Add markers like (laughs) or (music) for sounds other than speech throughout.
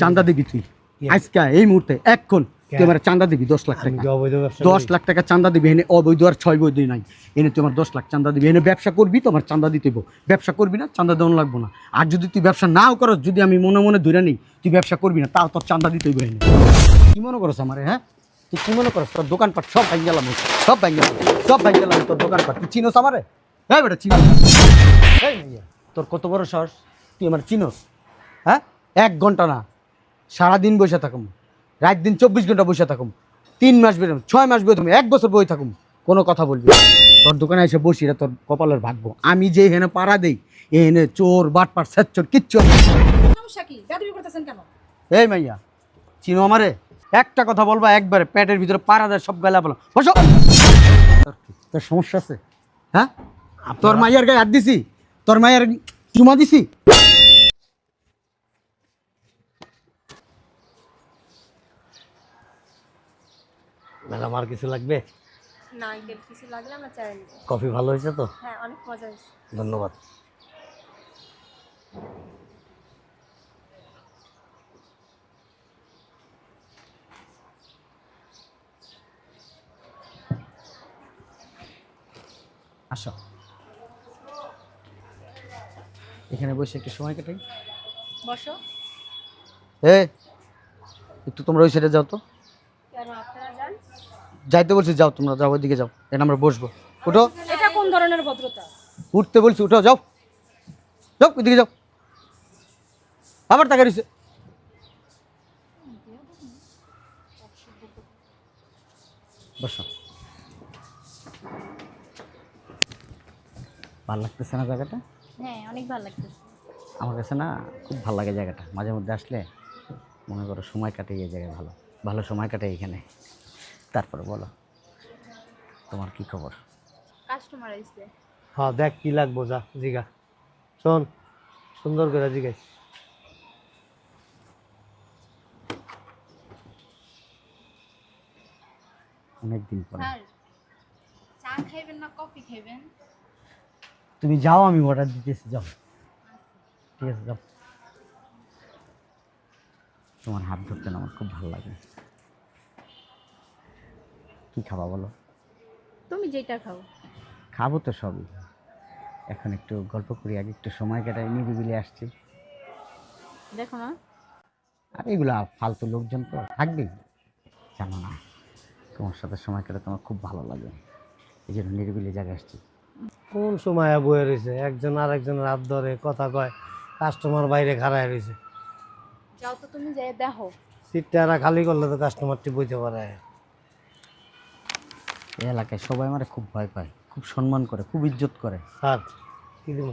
চান্দা দিবি তুই? আজকে এই মুহূর্তে এক্ষণ তুই আমার চান্দা দিবি দশ লাখ টাকা। দশ লাখ টাকা চান্দা দিবি এনে অবৈধ আর ছয় বৈধ নাই। এনে তোমার দশ লাখ চান্দা দিবি এনে ব্যবসা করবি তোমার চান্দা দিতে ব্যবসা করবি না চান্দা দেওয়া লাগবো না। আর যদি তুই ব্যবসা নাও করস যদি আমি মনে মনে ধরে নিই তুই ব্যবসা করবি না তাও তোর চান্দা দিতে হইব এনে। কি মনে করস আমার হ্যাঁ? তুই কি মনে করস তোর দোকানপাট সব ভাঙ গেলাম সব ভাঙ গেলাম। সব ভাঙ গেলাম তোর দোকানপাট। তুই চিনোস আমারে? হ্যাঁ বেটা চিনোস তোর কত বড় সাহস? তুই আমার চিনোস হ্যাঁ? এক ঘণ্টা না সারাদিন বসে থাকুম। রাত দিন চব্বিশ ঘণ্টা বসে থাকুম। তিন মাস বেরোম ছয় মাস বেরোম এক বছর বই থাকুম। কোনো কথা বলবি না। তোর দোকানে এসে বসি এটা তোর কপালের ভাগ্য। আমি যে হেনে পাড়া দেই এ হেনে চোর বাটপাট স্যাচ্চোর কিচ্ছু এই মাইয়া চিনো আমারে? একটা কথা বলবা একবারে পেটের ভিতরে পাড়া দেয় সব গালা বলো। বসো। তোর তোর সমস্যা আছে? হ্যাঁ? তোর মাইয়ার গায়ে হাত দিছি? তোর মাইয়ার চুমা দিছি? ম্যাডাম আর কিছু লাগবে? না আঙ্কেল কিছু লাগলে আমরা চাই কফি ভালো হয়েছে তো? হ্যাঁ অনেক মজা হয়েছে। ধন্যবাদ। আসো। এখানে বসে একটু সময় কাটাই। বসো। এ একটু তোমরা ওই সাইডে যাও তো। যাইতে বলছি যাও তোমরা যাও ওইদিকে যাও এখানে আমরা বসবো। উঠো। এটা কোন ধরনের ভদ্রতা? উঠতে বলছি উঠো যাও। যাও ওইদিকে যাও। আবার টাকা দিছে বসো। ভালো লাগতেছে না জায়গাটা? হ্যাঁ অনেক ভালো লাগতেছে। আমার কাছে না খুব ভালো লাগে জায়গাটা। মাঝে মধ্যে আসলে মনে করো সময় কাটে এই জায়গায় ভালো ভালো সময় কাটে এখানে। তারপরে বলো। তোমার কি খবর? কাস্টমার আসছে হ্যাঁ দেখ কি লাগবো যা জিগা। শোন সুন্দর করে জিগাইস। অনেক দিন পরে। স্যার চা খাইবেন না কফি খাইবেন? তুমি যাও আমি অর্ডার দিতেছি যাও। ঠিক আছে যাও। তোমার হাত ধরতে না আমার খুব ভালো লাগে। কি খাবা বলো? তুমি যেটা খাও। খাব তো সবই। এখন একটু গল্প করি আগে একটু সময় কাটাই নিরিবিলি আসছি। দেখো না। আর এগুলা ফালতু লোকজন তো থাকবেই জানো না তোমার সাথে সময় কাটাতে আমার খুব ভালো লাগে। এই জন্য নিরিবিলি জায়গায় আসছি। কোন সময় বয়ে রয়েছে একজন আর একজনের হাত ধরে কথা কয় কাস্টমার বাইরে খাড়ায় রয়েছে যাও তো তুমি যাই দেখো। সিটটা খালি করলে তো কাস্টমারটি বইতে পারে। এলাকায় সবাই আমার খুব ভয় পায় খুব সম্মান করে খুব ইজ্জত করে। স্যার কি দিব?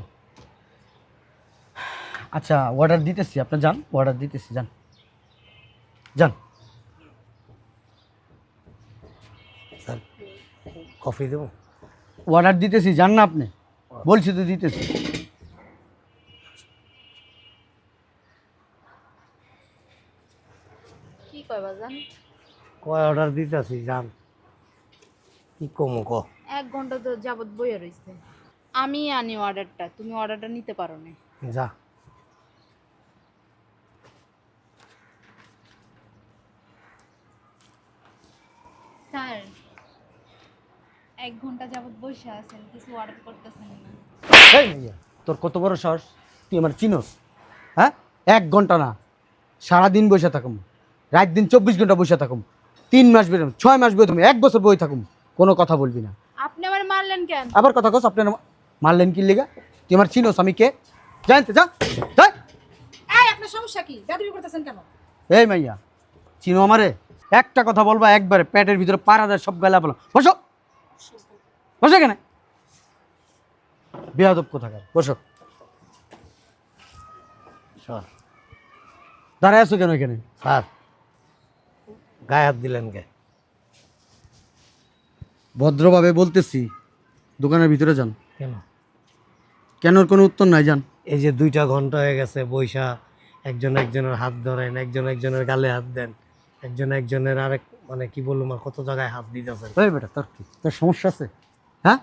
আচ্ছা অর্ডার দিতেছি আপনি যান অর্ডার দিতেছি যান। যান। স্যার কফি দেবো? অর্ডার দিতেছি যান না আপনি। বলছি তো দিতেছি। কি কয় বাজান? কয় অর্ডার দিতেছি যান। কি কমো ক? এক ঘণ্টা তো যাবত বইয়া রইছে। আমি আনি অর্ডারটা তুমি অর্ডারটা নিতে পারো না। যা। স্যার এক ঘণ্টা যাবত বসে আছেন কিছু অর্ডার করতেছেন না। এই তোর কত বড় সাহস? তুই আমার চিনোস? হ্যাঁ? এক ঘণ্টা না সারাদিন বসে থাকুম। রাত দিন চব্বিশ ঘণ্টা বসে থাকুম। তিন মাস বেরোম ছয় মাস বেরোম এক বছর বই থাকুম। কোনো কথা বলবি না। আপনি আমার মারলেন কেন? আবার কথা কস আপনার মারলেন কি লেগা? তুই আমার চিনোস আমি কে? জানতে যা যা। এই আপনার সমস্যা কি? বেদবি করতেছেন কেন? এই মাইয়া চিনো আমারে? একটা কথা বলবা একবারে পেটের ভিতরে পাড়া দেয় সব গালা বলো। বসো। বসো এখানে। বেয়াদব কোথাকার? বসো। স্যার দাঁড়ায় আছো কেন এখানে? স্যার গায়ে হাত দিলেন কে? ভদ্রভাবে বলতেছি দোকানের ভিতরে যান। কেন? কেন ওর কোনো উত্তর নাই যান। এই যে দুইটা ঘণ্টা হয়ে গেছে বৈশা একজন একজনের হাত ধরেন একজন একজনের গালে হাত দেন একজন একজনের আরেক মানে কি বলব আর কত জায়গায় হাত দিতেছেন। ওই বেটা তোর কি? তোর সমস্যা আছে? হ্যাঁ?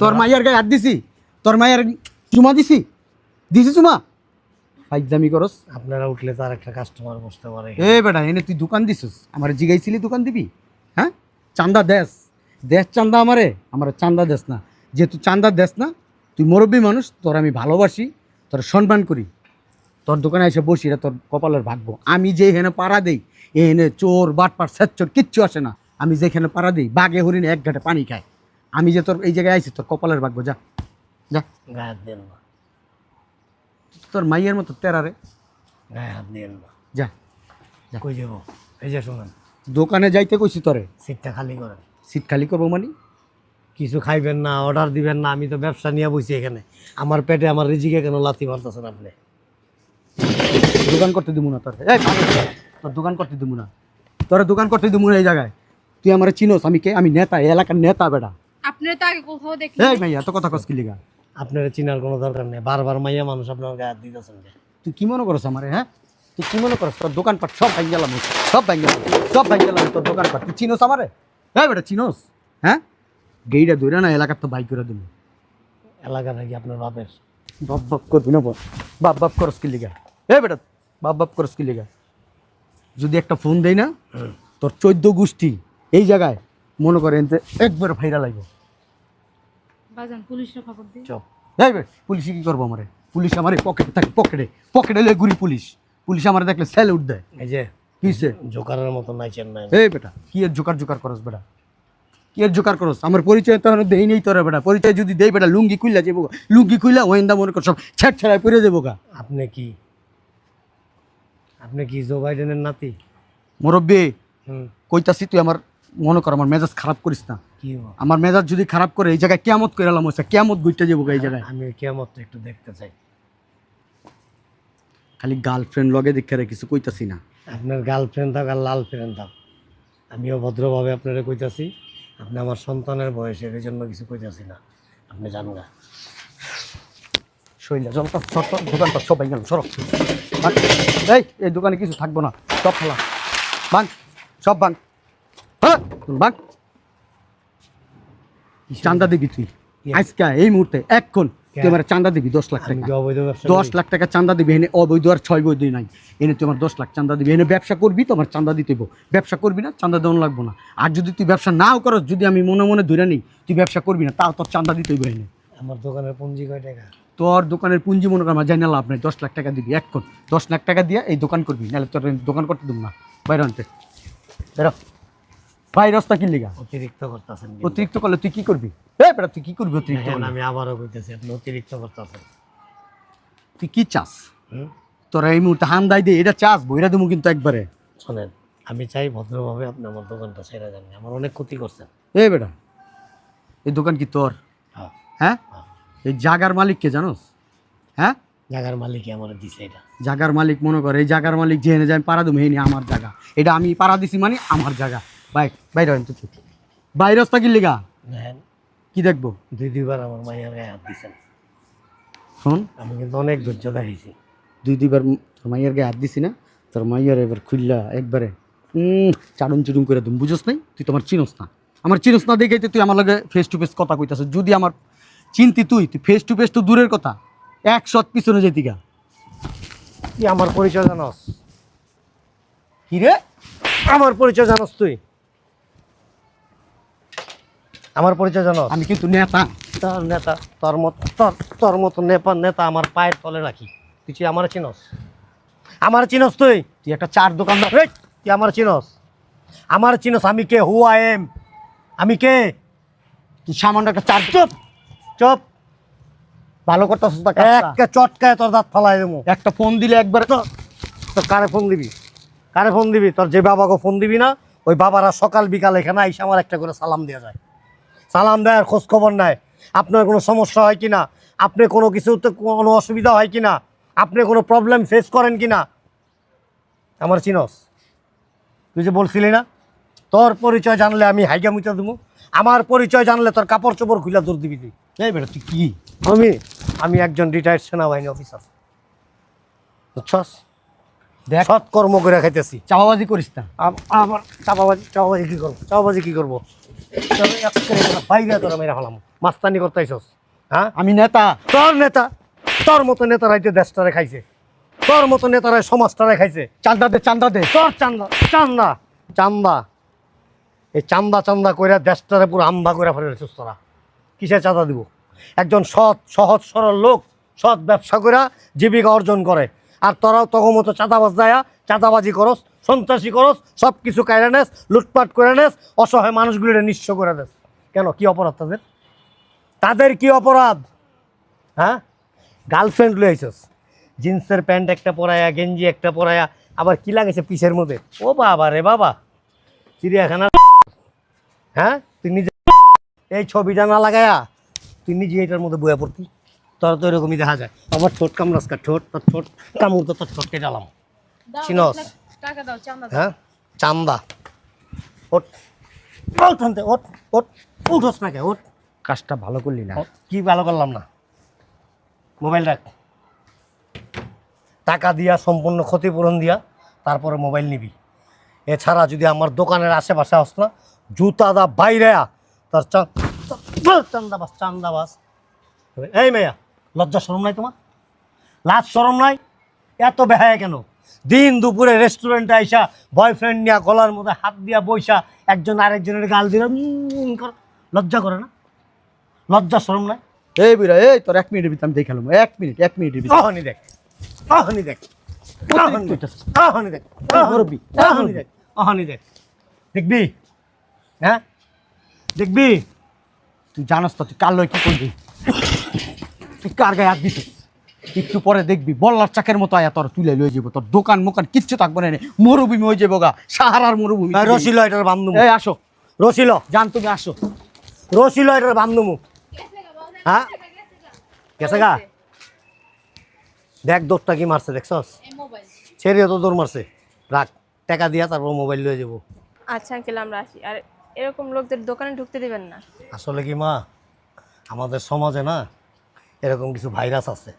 তোর মাইয়ার গায়ে হাত দিছি? তোর মাইয়ার চুমা দিছি? দিছি চুমা? ফাইজদামি করস। আপনারা উঠলে তো আর একটা কাস্টমার বসতে পারে। এ বেটা এনে তুই দোকান দিছিস? আমার জিগাইছিলি দোকান দিবি? হ্যাঁ? চান্দা দেস। দেশ চান্দা আমারে আমার চান্দা দেস না। যেহেতু চান্দা দেস না তুই মুরব্বী মানুষ তোর আমি ভালোবাসি তোর সম্মান করি। তোর দোকানে এসে বসি এটা তোর কপালের ভাগ্য। আমি যে এখানে পাড়া দেই এখানে চোর বাটপাট স্যাচ্চোর কিচ্ছু আসে না। আমি যেখানে পাড়া দিই বাঘে হরিণে এক ঘাটে পানি খায়। আমি যে তোর এই জায়গায় আইছি তোর কপালের ভাগ্য যা। যা। গায়ে হাত দেন না। তোর মাইয়ের মতো তেরারে গায়ে হাত দেন না। যা। কই যাব? এই যে শুনুন। দোকানে যাইতে কইছি তোরে। সিটটা খালি করেন। সিট খালি করব মানে? কিছু খাইবেন না অর্ডার দিবেন না আমি তো ব্যবসা নিয়ে বসি এখানে। আমার পেটে আমার রিজিকে কেন লাথি মারতেছেন আপনি? দোকান করতে দিব না তোর। তোর দোকান করতে দিব না। তোর দোকান করতে দিব না এই জায়গায়। তুই আমার চিনোস আমি কে? আমি নেতা এই এলাকার নেতা বেটা। আপনার তো আগে কোথাও দেখি এই ভাই এত কথা কস কি লিগা? আপনার চিনার কোনো দরকার নেই বারবার মাইয়া মানুষ আপনার গায়ে হাত দিতেছেন তুই কি মনে করছ আমারে হ্যাঁ? তুই কি মনে করছ তোর দোকানপাট সব ভাঙ গেলাম সব ভাঙ গেলাম সব তোর দোকানপাট। তুই চিনোস আমারে? হ্যাঁ বেটা চিনোস হ্যাঁ? গেইটা দূরে না এলাকার তো বাইক করে দিবি এলাকা নাকি আপনার বাপের? বাপ বাপ করবি না বল। বাপ বাপ করস কি লিগা? এ বেটা বাপ বাপ করস কি লিগা? যদি একটা ফোন দেই না তোর চোদ্দ গোষ্ঠী এই জায়গায় মনে করেন যে একবার ভাইরা লাগবে বাজান পুলিশের খবর দিই চপ এই বে পুলিশে কি করব আমারে? পুলিশ আমার পকেটে থাকে পকেটে পকেটে লয়ে ঘুরি পুলিশ। পুলিশ আমার দেখলে স্যালুট দেয়। এই যে কিসে? জোকারের মতো নাইছেন নাই এই বেটা কি এর জোকার জোকার করস বেটা? কি এর জোকার করস? আমার পরিচয় তো দেই নেই তোরা বেটা। পরিচয় যদি দেই বেটা লুঙ্গি যাব লুঙ্গি ওয়েন্দা মনে কর সব ছেট ছেড়ায় পরে দেবো গা। আপনি কি? আপনি কি জো বাইডেনের নাতি? মুরব্বী হুম। কইতাছি তুই আমার মনে কর আমার মেজাজ খারাপ করিস না? আমার মেজাজ যদি খারাপ করে এই জায়গায় কেমত করে এলাম কেমত গুইটা যাব এই জায়গায়। আমি কেমন একটু দেখতে চাই। খালি গার্লফ্রেন্ড লগে দেখে কিছু কইতাছি না। আপনার গার্লফ্রেন্ড থাক আর লাল ফ্রেন্ড থাক। আমিও ভদ্রভাবে আপনারা কইতাছি আপনি আমার সন্তানের বয়সের এই জন্য কিছু কইতাছি না। আপনি জানগা শৈলা জলটা দোকানটা সবাই গেল সরক এই এই দোকানে কিছু থাকব না সব ফেলা। ভাঙ সব বাং হ্যাঁ ভাঙ চান্দা দিবি তুই। আজকে এই মুহূর্তে এক্ষণ। তুই আমার চান্দা দিবি দশ লাখ টাকা। দশ লাখ টাকা চান্দা দিবি এনে অবৈধ আর ছয় বৈধ নাই। এনে তুই আমার দশ লাখ চান্দা দিবি এনে ব্যবসা করবি তোমার চান্দা দিতে। ব্যবসা করবি না চান্দা দেওয়া লাগবো না। আর যদি তুই ব্যবসা নাও করস যদি আমি মনে মনে ধরে নিই তুই ব্যবসা করবি না তাও তোর চান্দা দিতে হইব এনে। আমার দোকানের পুঁজি কয় টাকা? তোর দোকানের পুঁজি মনে কর আমার জানি না লাভ নাই দশ লাখ টাকা দিবি এখন দশ লাখ টাকা দিয়ে এই দোকান করবি নাহলে তোর দোকান করতে দেবো না। বাইরে আনতে। বেরো। ভাই রাস্তা কি লিগা? অতিরিক্ত করতেছেন অতিরিক্ত করলে তুই কি করবি? এ বেটা তুই কি করবি অতিরিক্ত আমি আবারও কইতেছি আপনি অতিরিক্ত করতেছেন। তুই কি চাস? তোরা এই মুহূর্তে হান দাই দে এটা চাস বইরা দেবো কিন্তু একবারে। শোনেন আমি চাই ভদ্রভাবে আপনি আমার দোকানটা ছেড়ে দেন আমার অনেক ক্ষতি করছেন। এ বেটা এই দোকান কি তোর? হ্যাঁ। হ্যাঁ? হ্যাঁ। এই জাগার মালিক কে জানোস? হ্যাঁ? জাগার মালিকই আমার দিছে এটা। জাগার মালিক মনে করে এই জাগার মালিক যে যায় পাড়া দেবো এই নিয়ে আমার জায়গা এটা আমি পাড়া দিছি মানে আমার জায়গা বাইরে বাইরে কি লিগা? কি দেখব? দুই দুইবার আমার গায়ে হাত দিছেন শোন আমি কিন্তু অনেক ধৈর্য দেখাইছি দুই দুইবার তোর মাইয়ের গায়ে হাত দিছি না তোর মাইয়ার এবার খুললা একবারে করে বুঝোস নাই? তুই তোমার চিনোস না। আমার চিনোস না দেখেই তো তুই আমার লগে ফেস টু ফেস কথা কইতাছিস। যদি আমার চিন্তি তুই তুই ফেস টু ফেস তো দূরের কথা। এক শত পিছনে যেতি গা। তুই আমার পরিচয় জানস? কি রে? আমার পরিচয় জানস তুই? আমার পরিচয় জানস আমি কিন্তু নেতা। তোর নেতা তোর মত তোর তোর মতো নেপার নেতা আমার পায়ের তলে রাখি। তুই আমার চিনস? আমার চিনস তুই? তুই একটা চার দোকানদার। এই, তুই আমার চিনস? আমার চিনস আমি কে? হু আই এম আমি কে? তুই সামান্য একটা চার চপ চপ। ভালো কাজটা। একটা চটকায় তোর দাঁত ফালাই দেবো। একটা ফোন দিলে একবার তো তোর কারে ফোন দিবি? কারে ফোন দিবি? তোর যে বাবাকে ফোন দিবি না ওই বাবারা সকাল বিকাল এখানে আইসে আমার একটা করে সালাম দেওয়া যায়। সালাম দেয় আর খোঁজ খবর নেয় আপনার কোনো সমস্যা হয় কি না আপনি কোনো কিছুতে কোনো অসুবিধা হয় কি না আপনি কোনো প্রবলেম ফেস করেন কি না আমার চিনস। তুই যে বলছিলি না তোর পরিচয় জানলে আমি হাইগা মুচা দেবো আমার পরিচয় জানলে তোর কাপড় চোপড় খুলে দূর দিবি তুই। এই বেটা তুই কি? আমি আমি একজন রিটায়ার্ড সেনাবাহিনী অফিসার বুঝছস? দেখ। সৎ কর্ম করে খাইতেছি। চাপাবাজি করিস না। আমার চাপাবাজি চাপাবাজি কী করব? চাপাবাজি কী করব? বাইরে তোরা মেরে ফেলাম। মাস্তানি করতেইছস হ্যাঁ? আমি নেতা। তোর নেতা? তোর মতো নেতা রাইতে দেশটারে খাইছে। তোর মতো নেতারা সমাজটা রেখাইছে চান্দা দে চান্দা দে। তোর চান্দা চান্দা চান্দা। এই চান্দা চান্দা কইরা দেশটারে পুরো আম্বা করে ফেলেছিস তোরা। কিসের চাঁদা দিব? একজন সৎ সহজ সরল লোক সৎ ব্যবসা করে জীবিকা অর্জন করে। আর তোরাও তখন মতো চাঁদাবাজ দেয়া চাঁদাবাজি করস, সন্ত্রাসী করস সব কিছু কায়রা নেস, লুটপাট করে নেস, অসহায় মানুষগুলির নিঃস্ব করে দেস। কেন, কি অপরাধ তাদের? তাদের কি অপরাধ? হ্যাঁ? গার্লফ্রেন্ড লইছস জিন্সের প্যান্ট একটা পরায়া, গেঞ্জি একটা পরায়া, আবার কি লাগেছে পিসের মধ্যে? ও বাবা রে বাবা। চিড়িয়াখানা হ্যাঁ? তুই নিজে এই ছবিটা না লাগায়া, তুই নিজে এটার মধ্যে বইয়া পড়তি। তোর তো এরকমই দেখা যায়। আমার ঠোঁট কামড়াসকা ঠোঁট তোর ঠোঁট কামড় তো তোর ঠোঁট কেটে আলাম চিনস? টাকা দাও চান্দা দাও। হ্যাঁ? চান্দা। ওট ওট আনতে, ওট ওট উঠোস না কে ওট কাজটা ভালো করলি না। ও, কি ভালো করলাম না? মোবাইল রাখ। টাকা দিয়া সম্পূর্ণ ক্ষতিপূরণ দিয়া তারপরে মোবাইল নিবি। এছাড়া যদি আমার দোকানের আশেপাশে আস না জুতা দা বাইরে আ, তার চা- চা- চান্দাবাস চান্দাবাস। এই মেয়া। লজ্জা শরম নাই তোমার? লাজ শরম নাই? এত বেহায় কেন? দিন দুপুরে রেস্টুরেন্টে আইসা বয়ফ্রেন্ড নিয়ে গলার মধ্যে হাত দিয়া বইসা একজন আরেকজনের গাল দিল লজ্জা করে না? লজ্জা শরম নাই? এই বুড়া এই তোর এক মিনিটের ভিতরে আমি দেখালাম এক মিনিট এক মিনিটের ভিতরে। অহনি দেখ অহনি দেখ অহনি দেখ দেখ দেখবি? হ্যাঁ? দেখবি? তুই জানাস তো তুই কার লয় কি করবি? তুই কার গায়ে হাত দিছিস? একটু পরে দেখবি বল্লার চাকের মতো আয়া তোর তুলে লয়ে যাব তোর দোকান মোকান কিচ্ছু থাকবে না। মরুভূমি হয়ে যাব গা সাহারার মরুভূমি। রসিল এটার বান্ধব এই আসো। রসিল। জান তুমি আসো। রসিল এটার বান্ধব হ্যাঁ? গেছে গা? দেখ দৌড়টা কি মারছে দেখছস? ছেড়ে তো দৌড় মারছে। রাখ টাকা দিয়া তারপর মোবাইল লয়ে যাব। আচ্ছা আঙ্কেল আমরা আসি। আর এরকম লোকদের দোকানে ঢুকতে দিবেন না। আসলে কি মা? আমাদের সমাজে না এরকম কিছু ভাইরাস আছে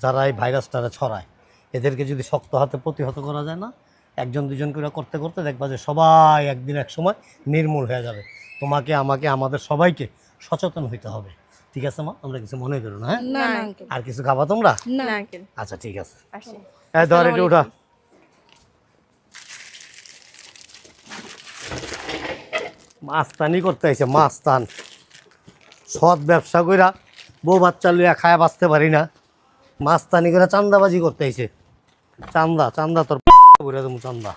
যারা এই ভাইরাসটারে ছড়ায়। এদেরকে যদি শক্ত হাতে প্রতিহত করা যায় না একজন দুজন করে করতে করতে দেখবা যে সবাই একদিন এক সময় নির্মূল হয়ে যাবে। তোমাকে আমাকে আমাদের সবাইকে সচেতন হইতে হবে। ঠিক আছে মা? আমরা কিছু মনে করো না হ্যাঁ? আর কিছু খাবা তোমরা? আচ্ছা ঠিক আছে। হ্যাঁ ধর একটু উঠা। মাস্তানি করতে আইছে মাস্তান। সৎ ব্যবসা কইরা বউ বাচ্চা লইয়া খায় বাঁচতে পারি না। মাছ মাস্তানি করে চান্দাবাজি করতে চান্দা চান্দা তোর (laughs) চান্দা